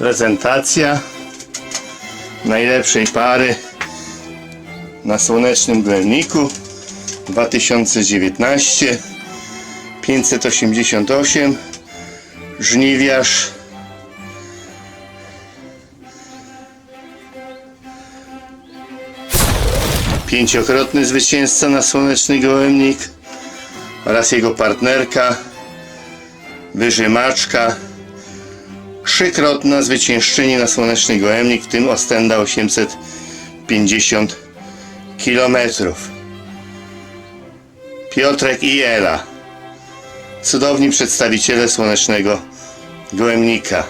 Prezentacja najlepszej pary na słonecznym glemniku 2019 588 żniwiarz pięciokrotny zwycięzca na słoneczny gołębnik oraz jego partnerka wyżymaczka trzykrotna zwyciężczyni na słoneczny gołębnik w tym Ostenda 850 km Piotrek i Ela cudowni przedstawiciele słonecznego gołębnika.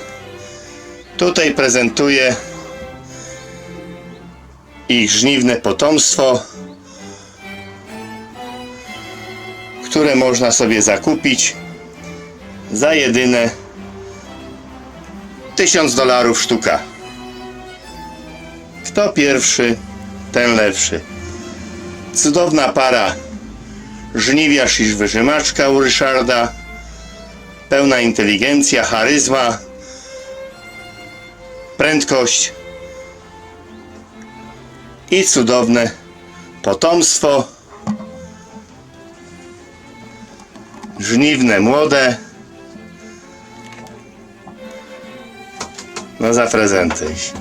Tutaj prezentuję ich żniwne potomstwo które można sobie zakupić za jedyne 1000 dolarów sztuka. Kto pierwszy, ten lepszy. Cudowna para żniwiarz i wyżymaczka u Ryszarda. Pełna inteligencja, charyzma, prędkość i cudowne potomstwo. Żniwne, młode. No zaprezentuj się.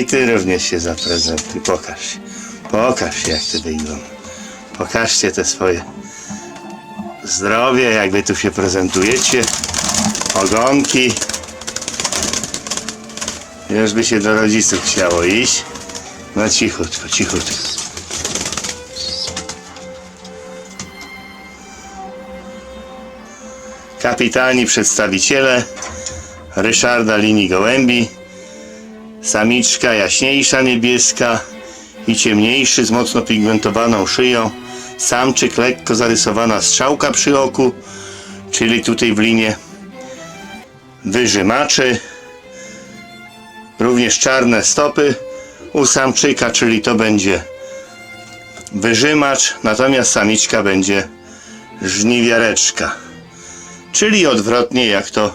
I ty również się zaprezentuj. Pokaż się. Pokaż się jak ty wygląda. Pokażcie te swoje zdrowie, jak wy tu się prezentujecie. Ogonki. Już by się do rodziców chciało iść. No cichutko, cichutko. Kapitalni przedstawiciele Ryszarda linii gołębi. Samiczka jaśniejsza niebieska i ciemniejszy z mocno pigmentowaną szyją. Samczyk lekko zarysowana strzałka przy oku, czyli tutaj w linie wyżymaczy. Również czarne stopy u samczyka, czyli to będzie wyżymacz, natomiast samiczka będzie żniwiareczka. Czyli odwrotnie jak to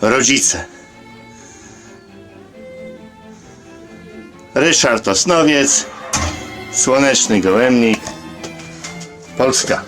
rodzice. Ryszard Osnowiec, Słoneczny Gołębnik, Polska.